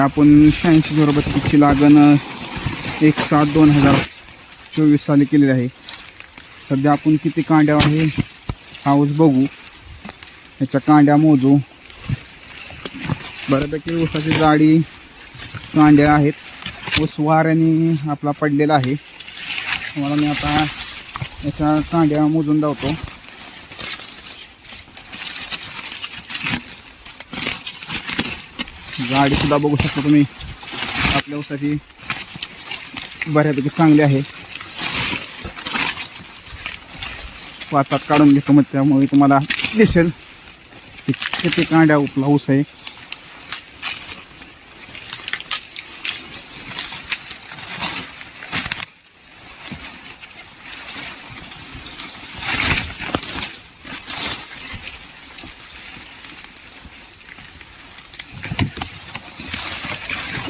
आपण शहाऐंशी झिरो बत्तीसची लागण एक सात दोन हजार चोवीस साली केलेली आहे. सध्या आपण किती कांड्या आहे हाऊस बघू. याच्या कांड्या मोजू. बऱ्यापैकी ऊसाची जाडी कांड्या आहेत. ऊस वाऱ्याने आपला पडलेला आहे. तुम्हाला मी आता याच्या कांड्या मोजून धावतो गाडी सुद्धा बघू शकता तुम्ही. आपल्या ऊसाची बऱ्यापैकी चांगली आहे. वाचात काढून घेतो मग त्यामुळे तुम्हाला दिसेल. किती कांड्या उपला ऊस आहे.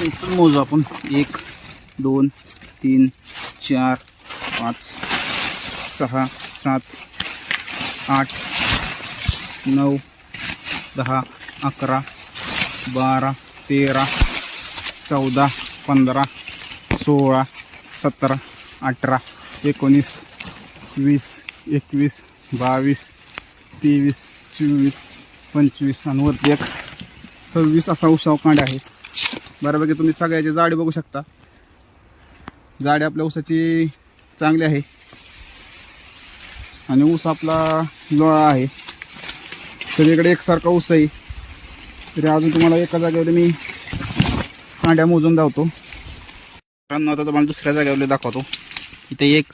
इथून मोजू आपण. एक दोन तीन चार पाच सहा सात आठ नऊ दहा अकरा बारा तेरा चौदा पंधरा सोळा सतरा अठरा एकोणीस वीस एकवीस बावीस तेवीस चोवीस पंचवीस आणि वरती एक सव्वीस असा उसाव कांड आहे बऱ्यापैकी तुम्ही सगळ्याची जाडी बघू शकता. जाडी आपल्या ऊसाची चांगली आहे. आणि ऊस आपला लोळा आहे. सगळीकडे एकसारखा ऊस आहे. तरी अजून तुम्हाला एका जागेवर मी कांड्या मोजून धावतो. मित्रांनो आता तुम्हाला दुसऱ्या जागेवर दाखवतो. इथे एक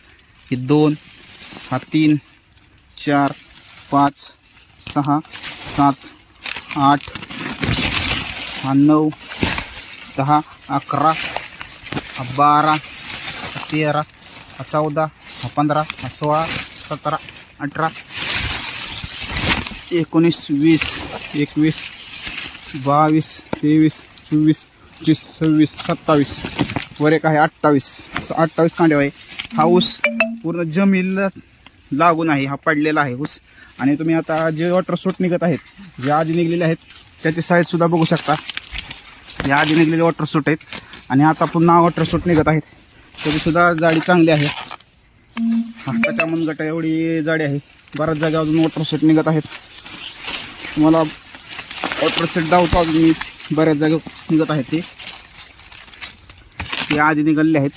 हे दोन हा तीन चार पाच सहा सात आठ हा नऊ दहा अकरा बारा तेरा चौदा हा पंधरा सोळा सतरा अठरा एकोणीस वीस एकवीस बावीस तेवीस चोवीस चीस सव्वीस सत्तावीस वर एक आहे अठ्ठावीस. अठ्ठावीस कांडे आहे हा ऊस पूर्ण जमीनला लागून आहे. हा पडलेला आहे ऊस. आणि तुम्ही आता जे वॉटर सूट निघत आहेत जे आधी निघलेले आहेत त्याची साईजसुद्धा बघू शकता. हे आधी निघलेले वॉटर सूट आहेत. आणि आता पुन्हा वॉटर सूट निघत आहेत. तरीसुद्धा जाडी चांगली आहे. हाताच्या मनगटा एवढी जाडी आहे. बऱ्याच जागा अजून वॉटर सूट निघत आहेत. तुम्हाला वॉटर सूट धावतो अजून मी बऱ्याच जागा निघत आहेत ते. ते आधी निघालेले आहेत.